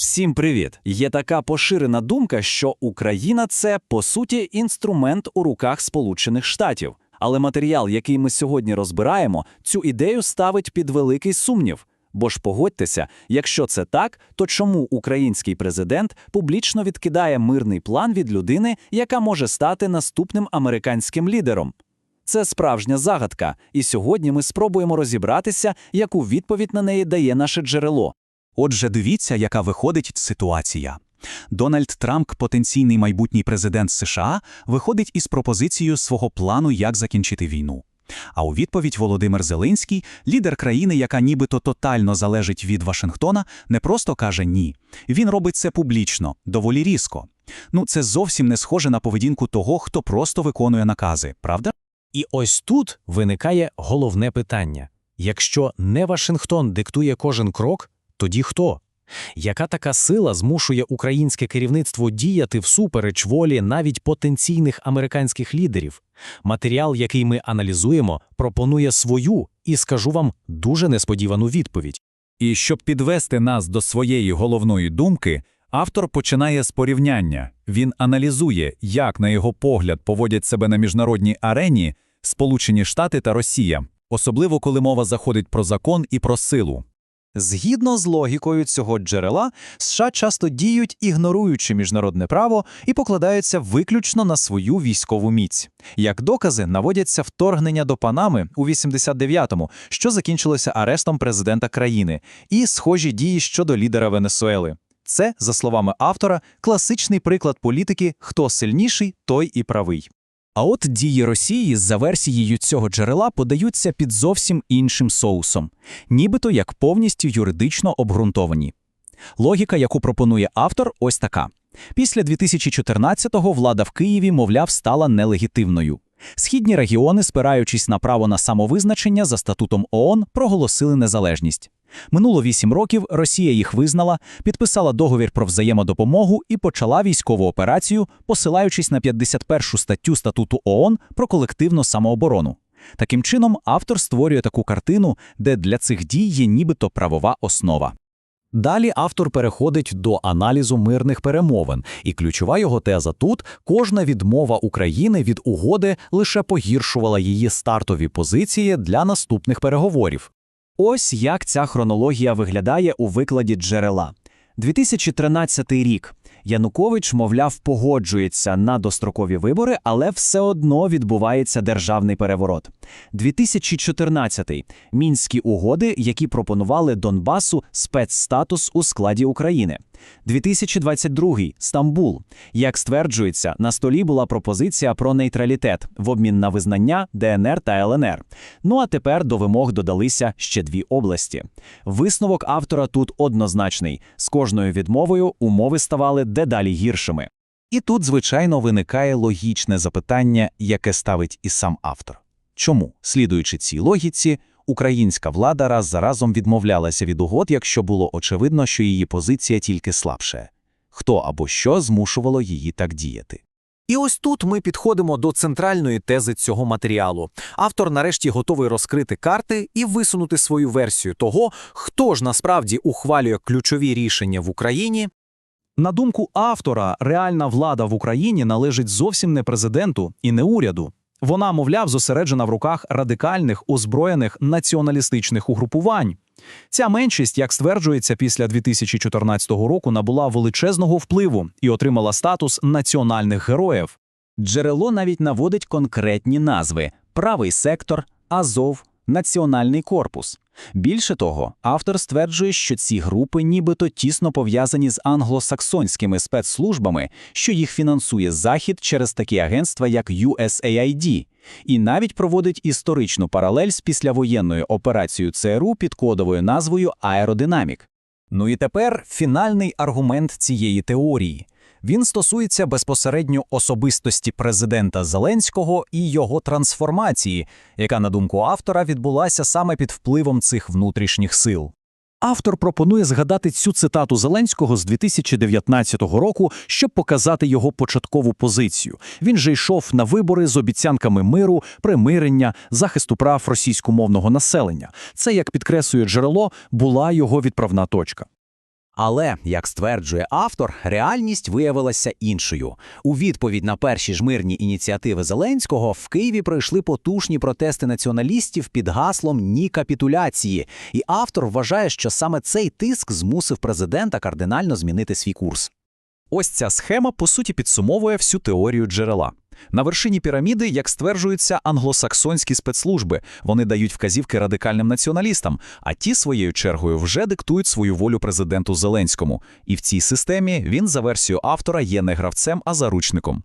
Всім привіт! Є така поширена думка, що Україна це по суті інструмент у руках Сполучених Штатів. Але матеріал, який ми сьогодні розбираємо, цю ідею ставить під великий сумнів. Бо ж погодьтеся, якщо це так, то чому український президент публічно відкидає мирний план від людини, яка може стати наступним американським лідером? Це справжня загадка, і сьогодні ми спробуємо розібратися, яку відповідь на неї дає наше джерело. Отже, дивіться, яка виходить ситуація. Дональд Трамп, потенційний майбутній президент США, виходить із пропозицією свого плану, як закінчити війну. А у відповідь Володимир Зеленський, лідер країни, яка нібито тотально залежить від Вашингтона, не просто каже ні. Він робить це публічно, доволі різко. Ну, це зовсім не схоже на поведінку того, хто просто виконує накази, правда? І ось тут виникає головне питання: якщо не Вашингтон диктує кожен крок, тоді хто? Яка така сила змушує українське керівництво діяти всупереч волі навіть потенційних американських лідерів? Матеріал, який ми аналізуємо, пропонує свою і скажу вам дуже несподівану відповідь. І щоб підвести нас до своєї головної думки, автор починає з порівняння. Він аналізує, як, на його погляд, поводять себе на міжнародній арені Сполучені Штати та Росія, особливо коли мова заходить про закон і про силу. Згідно з логікою цього джерела, США часто діють, ігноруючи міжнародне право, і покладаються виключно на свою військову міць. Як докази наводяться вторгнення до Панами у 89-му, що закінчилося арештом президента країни, і схожі дії щодо лідера Венесуели. Це, за словами автора, класичний приклад політики «хто сильніший, той і правий». А от дії Росії за версією цього джерела подаються під зовсім іншим соусом, нібито як повністю юридично обґрунтовані. Логіка, яку пропонує автор, ось така. Після 2014-го влада в Києві, мовляв, стала нелегітимною. Східні регіони, спираючись на право на самовизначення за статутом ООН, проголосили незалежність. Минуло вісім років, Росія їх визнала, підписала договір про взаємодопомогу і почала військову операцію, посилаючись на 51 статтю статуту ООН про колективну самооборону. Таким чином, автор створює таку картину, де для цих дій є нібито правова основа. Далі автор переходить до аналізу мирних перемовин, і ключова його теза тут кожна відмова України від угоди лише погіршувала її стартові позиції для наступних переговорів. Ось як ця хронологія виглядає у викладі джерела. 2013 рік. Янукович, мовляв, погоджується на дострокові вибори, але все одно відбувається державний переворот. 2014 мінські угоди, які пропонували Донбасу спецстатус у складі України. 2022 Стамбул. Як стверджується, на столі була пропозиція про нейтралітет в обмін на визнання ДНР та ЛНР. Ну а тепер до вимог додалися ще дві області. Висновок автора тут однозначний: з кожною відмовою умови ставали дедалі гіршими. І тут, звичайно, виникає логічне запитання, яке ставить і сам автор. Чому, слідуючи цій логіці, українська влада раз за разом відмовлялася від угод, якщо було очевидно, що її позиція тільки слабше? Хто або що змушувало її так діяти? І ось тут ми підходимо до центральної тези цього матеріалу. Автор нарешті готовий розкрити карти і висунути свою версію того, хто ж насправді ухвалює ключові рішення в Україні. На думку автора, реальна влада в Україні належить зовсім не президенту і не уряду. Вона, мовляв, зосереджена в руках радикальних озброєних націоналістичних угрупувань. Ця меншість, як стверджується, після 2014 року набула величезного впливу і отримала статус національних героїв. Джерело навіть наводить конкретні назви: правий сектор, Азов, Національний корпус. Більше того, автор стверджує, що ці групи нібито тісно пов'язані з англосаксонськими спецслужбами, що їх фінансує Захід через такі агентства, як USAID, і навіть проводить історичну паралель з післявоєнною операцією ЦРУ під кодовою назвою Аеродинамік. Ну і тепер фінальний аргумент цієї теорії. Він стосується безпосередньо особистості президента Зеленського і його трансформації, яка, на думку автора, відбулася саме під впливом цих внутрішніх сил. Автор пропонує згадати цю цитату Зеленського з 2019 року, щоб показати його початкову позицію. Він же йшов на вибори з обіцянками миру, примирення, захисту прав російськомовного населення. Це, як підкреслює джерело, була його відправна точка. Але, як стверджує автор, реальність виявилася іншою. У відповідь на перші ж мирні ініціативи Зеленського в Києві пройшли потужні протести націоналістів під гаслом «Ні капітуляції». І автор вважає, що саме цей тиск змусив президента кардинально змінити свій курс. Ось ця схема, по суті, підсумовує всю теорію джерела. На вершині піраміди, як стверджуються, англосаксонські спецслужби. Вони дають вказівки радикальним націоналістам, а ті, своєю чергою, вже диктують свою волю президенту Зеленському. І в цій системі він, за версією автора, є не гравцем, а заручником.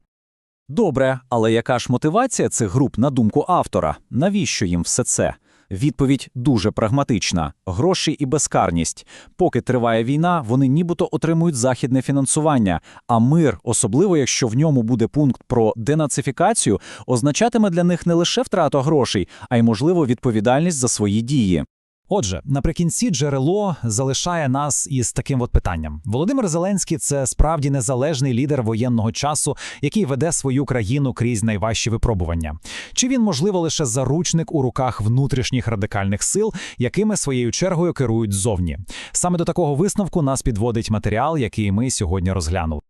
Добре, але яка ж мотивація цих груп на думку автора? Навіщо їм все це? Відповідь дуже прагматична: гроші і безкарність. Поки триває війна, вони нібито отримують західне фінансування. А мир, особливо якщо в ньому буде пункт про денацифікацію, означатиме для них не лише втрату грошей, а й можливо відповідальність за свої дії. Отже, наприкінці джерело залишає нас із таким от питанням: Володимир Зеленський це справді незалежний лідер воєнного часу, який веде свою країну крізь найважчі випробування. Чи він, можливо, лише заручник у руках внутрішніх радикальних сил, якими своєю чергою керують ззовні? Саме до такого висновку нас підводить матеріал, який ми сьогодні розглянули.